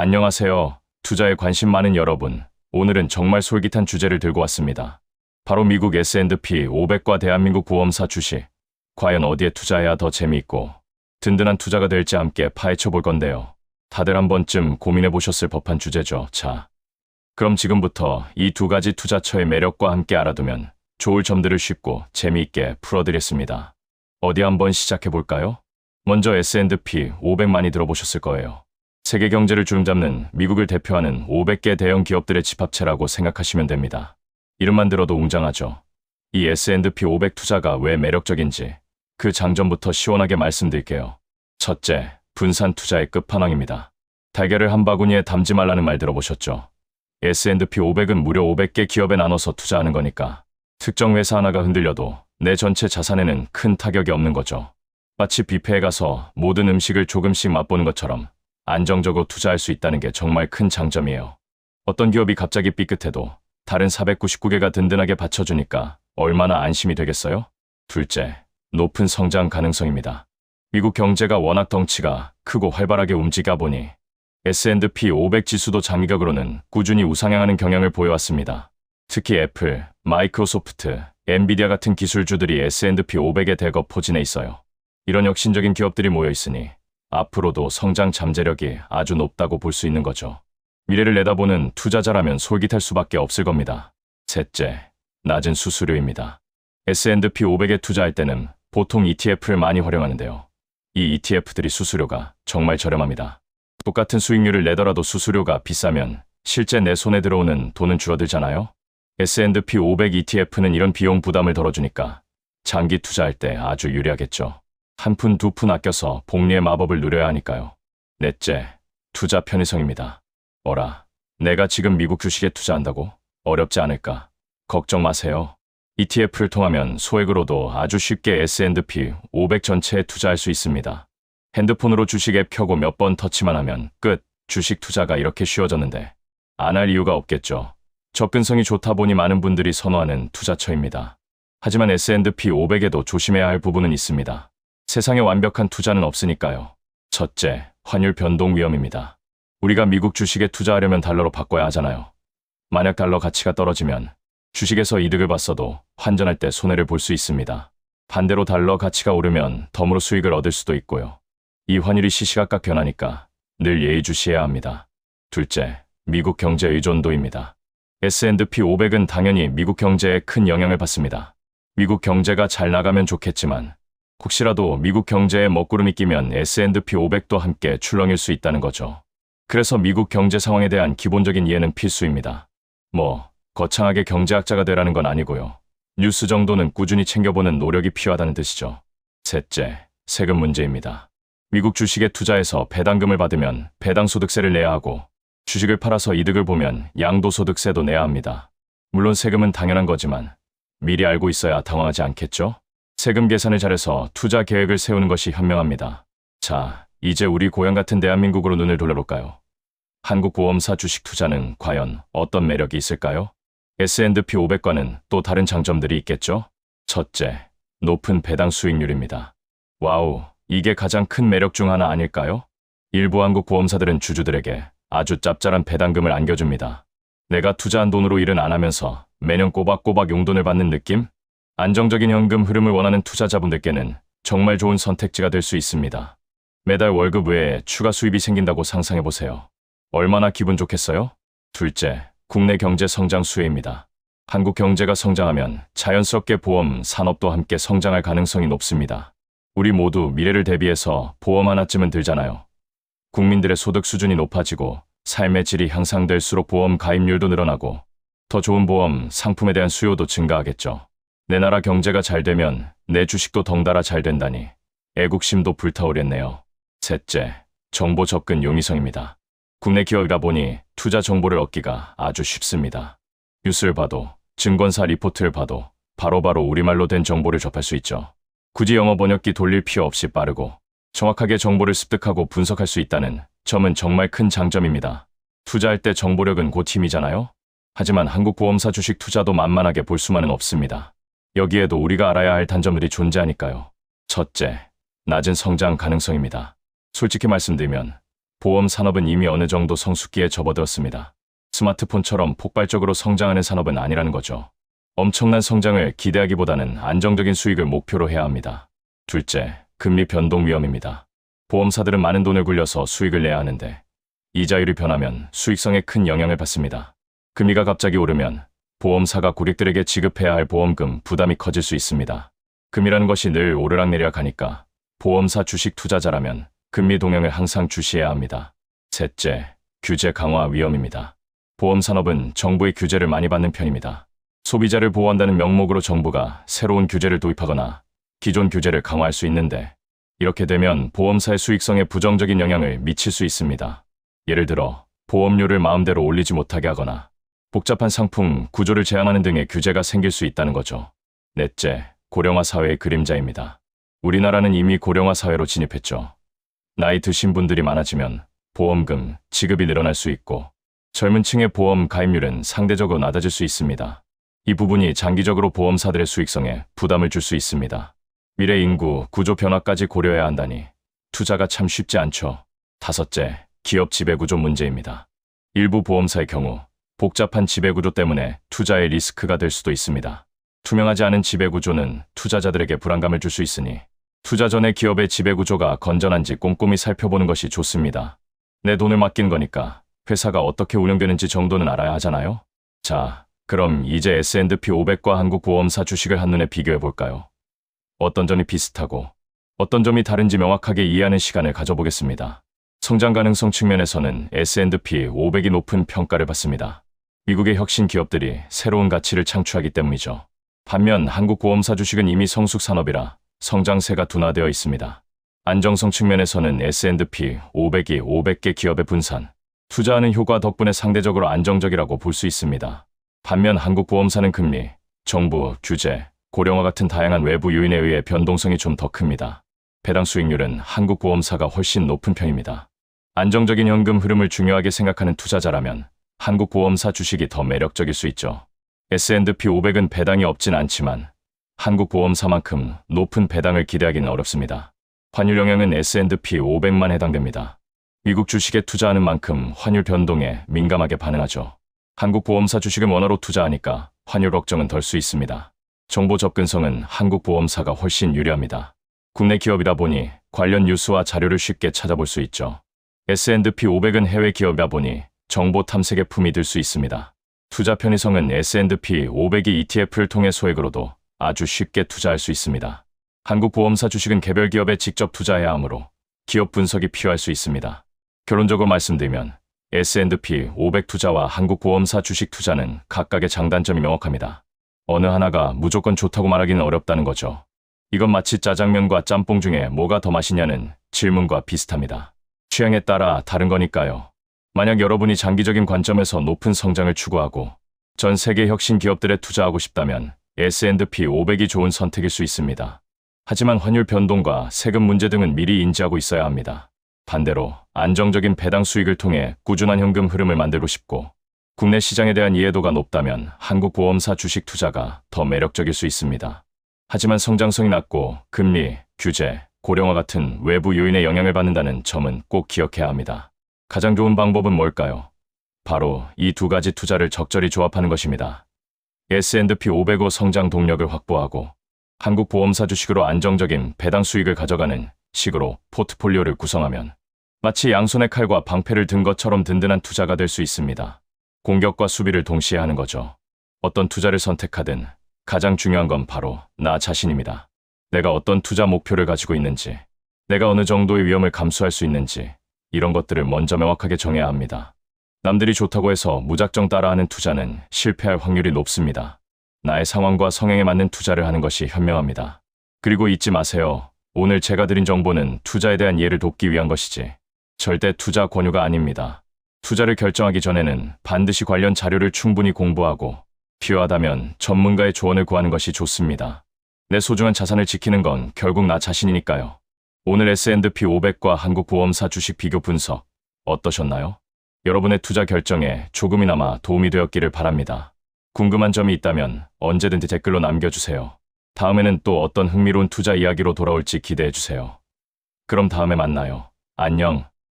안녕하세요. 투자에 관심 많은 여러분. 오늘은 정말 솔깃한 주제를 들고 왔습니다. 바로 미국 S&P 500과 대한민국 보험사 주식. 과연 어디에 투자해야 더 재미있고 든든한 투자가 될지 함께 파헤쳐 볼 건데요. 다들 한 번쯤 고민해 보셨을 법한 주제죠. 자. 그럼 지금부터 이 두 가지 투자처의 매력과 함께 알아두면 좋을 점들을 쉽고 재미있게 풀어드렸습니다. 어디 한번 시작해 볼까요? 먼저 S&P 500 많이 들어보셨을 거예요. 세계 경제를 주름잡는 미국을 대표하는 500개 대형 기업들의 집합체라고 생각하시면 됩니다. 이름만 들어도 웅장하죠. 이 S&P 500 투자가 왜 매력적인지 그 장점부터 시원하게 말씀드릴게요. 첫째, 분산 투자의 끝판왕입니다. 달걀을 한 바구니에 담지 말라는 말 들어보셨죠? S&P 500은 무려 500개 기업에 나눠서 투자하는 거니까 특정 회사 하나가 흔들려도 내 전체 자산에는 큰 타격이 없는 거죠. 마치 뷔페에 가서 모든 음식을 조금씩 맛보는 것처럼 안정적으로 투자할 수 있다는 게 정말 큰 장점이에요. 어떤 기업이 갑자기 삐끗해도 다른 499개가 든든하게 받쳐주니까 얼마나 안심이 되겠어요? 둘째, 높은 성장 가능성입니다. 미국 경제가 워낙 덩치가 크고 활발하게 움직여 보니 S&P 500 지수도 장기적으로는 꾸준히 우상향하는 경향을 보여왔습니다. 특히 애플, 마이크로소프트, 엔비디아 같은 기술주들이 S&P 500에 대거 포진해 있어요. 이런 혁신적인 기업들이 모여 있으니 앞으로도 성장 잠재력이 아주 높다고 볼 수 있는 거죠. 미래를 내다보는 투자자라면 솔깃할 수밖에 없을 겁니다. 셋째, 낮은 수수료입니다. S&P 500에 투자할 때는 보통 ETF를 많이 활용하는데요. 이 ETF들이 수수료가 정말 저렴합니다. 똑같은 수익률을 내더라도 수수료가 비싸면 실제 내 손에 들어오는 돈은 줄어들잖아요. S&P 500 ETF는 이런 비용 부담을 덜어주니까 장기 투자할 때 아주 유리하겠죠. 한 푼 두 푼 아껴서 복리의 마법을 누려야 하니까요. 넷째, 투자 편의성입니다. 어라, 내가 지금 미국 주식에 투자한다고? 어렵지 않을까? 걱정 마세요. ETF를 통하면 소액으로도 아주 쉽게 S&P 500 전체에 투자할 수 있습니다. 핸드폰으로 주식 앱 켜고 몇 번 터치만 하면 끝. 주식 투자가 이렇게 쉬워졌는데 안 할 이유가 없겠죠. 접근성이 좋다 보니 많은 분들이 선호하는 투자처입니다. 하지만 S&P 500에도 조심해야 할 부분은 있습니다. 세상에 완벽한 투자는 없으니까요. 첫째, 환율 변동 위험입니다. 우리가 미국 주식에 투자하려면 달러로 바꿔야 하잖아요. 만약 달러 가치가 떨어지면 주식에서 이득을 봤어도 환전할 때 손해를 볼 수 있습니다. 반대로 달러 가치가 오르면 덤으로 수익을 얻을 수도 있고요. 이 환율이 시시각각 변하니까 늘 예의주시해야 합니다. 둘째, 미국 경제 의존도입니다. S&P 500은 당연히 미국 경제에 큰 영향을 받습니다. 미국 경제가 잘 나가면 좋겠지만 혹시라도 미국 경제에 먹구름이 끼면 S&P 500도 함께 출렁일 수 있다는 거죠. 그래서 미국 경제 상황에 대한 기본적인 이해는 필수입니다. 뭐 거창하게 경제학자가 되라는 건 아니고요. 뉴스 정도는 꾸준히 챙겨보는 노력이 필요하다는 뜻이죠. 셋째, 세금 문제입니다. 미국 주식에 투자해서 배당금을 받으면 배당소득세를 내야 하고 주식을 팔아서 이득을 보면 양도소득세도 내야 합니다. 물론 세금은 당연한 거지만 미리 알고 있어야 당황하지 않겠죠? 세금 계산을 잘해서 투자 계획을 세우는 것이 현명합니다. 자, 이제 우리 고향 같은 대한민국으로 눈을 돌려볼까요? 한국 보험사 주식 투자는 과연 어떤 매력이 있을까요? S&P 500과는 또 다른 장점들이 있겠죠? 첫째, 높은 배당 수익률입니다. 와우, 이게 가장 큰 매력 중 하나 아닐까요? 일부 한국 보험사들은 주주들에게 아주 짭짤한 배당금을 안겨줍니다. 내가 투자한 돈으로 일은 안 하면서 매년 꼬박꼬박 용돈을 받는 느낌? 안정적인 현금 흐름을 원하는 투자자분들께는 정말 좋은 선택지가 될 수 있습니다. 매달 월급 외에 추가 수입이 생긴다고 상상해보세요. 얼마나 기분 좋겠어요? 둘째, 국내 경제 성장 수혜입니다. 한국 경제가 성장하면 자연스럽게 보험 산업도 함께 성장할 가능성이 높습니다. 우리 모두 미래를 대비해서 보험 하나쯤은 들잖아요. 국민들의 소득 수준이 높아지고 삶의 질이 향상될수록 보험 가입률도 늘어나고 더 좋은 보험 상품에 대한 수요도 증가하겠죠. 내 나라 경제가 잘 되면 내 주식도 덩달아 잘 된다니 애국심도 불타오르겠네요. 셋째, 정보 접근 용이성입니다. 국내 기업이다 보니 투자 정보를 얻기가 아주 쉽습니다. 뉴스를 봐도 증권사 리포트를 봐도 바로바로 우리말로 된 정보를 접할 수 있죠. 굳이 영어 번역기 돌릴 필요 없이 빠르고 정확하게 정보를 습득하고 분석할 수 있다는 점은 정말 큰 장점입니다. 투자할 때 정보력은 곧 힘이잖아요? 하지만 한국 보험사 주식 투자도 만만하게 볼 수만은 없습니다. 여기에도 우리가 알아야 할 단점들이 존재하니까요. 첫째, 낮은 성장 가능성입니다. 솔직히 말씀드리면 보험 산업은 이미 어느 정도 성숙기에 접어들었습니다. 스마트폰처럼 폭발적으로 성장하는 산업은 아니라는 거죠. 엄청난 성장을 기대하기보다는 안정적인 수익을 목표로 해야 합니다. 둘째, 금리 변동 위험입니다. 보험사들은 많은 돈을 굴려서 수익을 내야 하는데 이자율이 변하면 수익성에 큰 영향을 받습니다. 금리가 갑자기 오르면 보험사가 고객들에게 지급해야 할 보험금 부담이 커질 수 있습니다. 금이라는 것이 늘 오르락내리락 하니까 보험사 주식 투자자라면 금리 동향을 항상 주시해야 합니다. 셋째, 규제 강화 위험입니다. 보험 산업은 정부의 규제를 많이 받는 편입니다. 소비자를 보호한다는 명목으로 정부가 새로운 규제를 도입하거나 기존 규제를 강화할 수 있는데 이렇게 되면 보험사의 수익성에 부정적인 영향을 미칠 수 있습니다. 예를 들어 보험료를 마음대로 올리지 못하게 하거나 복잡한 상품 구조를 제한하는 등의 규제가 생길 수 있다는 거죠. 넷째, 고령화 사회의 그림자입니다. 우리나라는 이미 고령화 사회로 진입했죠. 나이 드신 분들이 많아지면 보험금 지급이 늘어날 수 있고 젊은 층의 보험 가입률은 상대적으로 낮아질 수 있습니다. 이 부분이 장기적으로 보험사들의 수익성에 부담을 줄 수 있습니다. 미래 인구 구조 변화까지 고려해야 한다니 투자가 참 쉽지 않죠. 다섯째, 기업 지배구조 문제입니다. 일부 보험사의 경우 복잡한 지배구조 때문에 투자의 리스크가 될 수도 있습니다. 투명하지 않은 지배구조는 투자자들에게 불안감을 줄 수 있으니 투자 전에 기업의 지배구조가 건전한지 꼼꼼히 살펴보는 것이 좋습니다. 내 돈을 맡긴 거니까 회사가 어떻게 운영되는지 정도는 알아야 하잖아요? 자, 그럼 이제 S&P 500과 한국보험사 주식을 한눈에 비교해 볼까요? 어떤 점이 비슷하고 어떤 점이 다른지 명확하게 이해하는 시간을 가져보겠습니다. 성장 가능성 측면에서는 S&P 500이 높은 평가를 받습니다. 미국의 혁신 기업들이 새로운 가치를 창출하기 때문이죠. 반면 한국 보험사 주식은 이미 성숙 산업이라 성장세가 둔화되어 있습니다. 안정성 측면에서는 S&P 500이 500개 기업의 분산, 투자하는 효과 덕분에 상대적으로 안정적이라고 볼 수 있습니다. 반면 한국 보험사는 금리, 정부, 규제, 고령화 같은 다양한 외부 요인에 의해 변동성이 좀 더 큽니다. 배당 수익률은 한국 보험사가 훨씬 높은 편입니다. 안정적인 현금 흐름을 중요하게 생각하는 투자자라면 한국보험사 주식이 더 매력적일 수 있죠. S&P 500은 배당이 없진 않지만 한국보험사만큼 높은 배당을 기대하기는 어렵습니다. 환율 영향은 S&P 500만 해당됩니다. 미국 주식에 투자하는 만큼 환율 변동에 민감하게 반응하죠. 한국 보험사 주식은 원화로 투자하니까 환율 걱정은 덜 수 있습니다. 정보 접근성은 한국 보험사가 훨씬 유리합니다. 국내 기업이다 보니 관련 뉴스와 자료를 쉽게 찾아볼 수 있죠. S&P 500은 해외 기업이다 보니 정보 탐색에 품이 들 수 있습니다. 투자 편의성은 S&P 500이 ETF를 통해 소액으로도 아주 쉽게 투자할 수 있습니다. 한국 보험사 주식은 개별 기업에 직접 투자해야 하므로 기업 분석이 필요할 수 있습니다. 결론적으로 말씀드리면 S&P 500 투자와 한국 보험사 주식 투자는 각각의 장단점이 명확합니다. 어느 하나가 무조건 좋다고 말하기는 어렵다는 거죠. 이건 마치 짜장면과 짬뽕 중에 뭐가 더 맛있냐는 질문과 비슷합니다. 취향에 따라 다른 거니까요. 만약 여러분이 장기적인 관점에서 높은 성장을 추구하고 전 세계 혁신 기업들에 투자하고 싶다면 S&P 500이 좋은 선택일 수 있습니다. 하지만 환율 변동과 세금 문제 등은 미리 인지하고 있어야 합니다. 반대로 안정적인 배당 수익을 통해 꾸준한 현금 흐름을 만들고 싶고 국내 시장에 대한 이해도가 높다면 한국 보험사 주식 투자가 더 매력적일 수 있습니다. 하지만 성장성이 낮고 금리, 규제, 고령화 같은 외부 요인의 영향을 받는다는 점은 꼭 기억해야 합니다. 가장 좋은 방법은 뭘까요? 바로 이 두 가지 투자를 적절히 조합하는 것입니다. S&P 500호 성장 동력을 확보하고 한국 보험사 주식으로 안정적인 배당 수익을 가져가는 식으로 포트폴리오를 구성하면 마치 양손의 칼과 방패를 든 것처럼 든든한 투자가 될 수 있습니다. 공격과 수비를 동시에 하는 거죠. 어떤 투자를 선택하든 가장 중요한 건 바로 나 자신입니다. 내가 어떤 투자 목표를 가지고 있는지, 내가 어느 정도의 위험을 감수할 수 있는지, 이런 것들을 먼저 명확하게 정해야 합니다. 남들이 좋다고 해서 무작정 따라하는 투자는 실패할 확률이 높습니다. 나의 상황과 성향에 맞는 투자를 하는 것이 현명합니다. 그리고 잊지 마세요. 오늘 제가 드린 정보는 투자에 대한 이해를 돕기 위한 것이지 절대 투자 권유가 아닙니다. 투자를 결정하기 전에는 반드시 관련 자료를 충분히 공부하고 필요하다면 전문가의 조언을 구하는 것이 좋습니다. 내 소중한 자산을 지키는 건 결국 나 자신이니까요. 오늘 S&P 500과 한국보험사 주식 비교 분석 어떠셨나요? 여러분의 투자 결정에 조금이나마 도움이 되었기를 바랍니다. 궁금한 점이 있다면 언제든지 댓글로 남겨주세요. 다음에는 또 어떤 흥미로운 투자 이야기로 돌아올지 기대해주세요. 그럼 다음에 만나요. 안녕.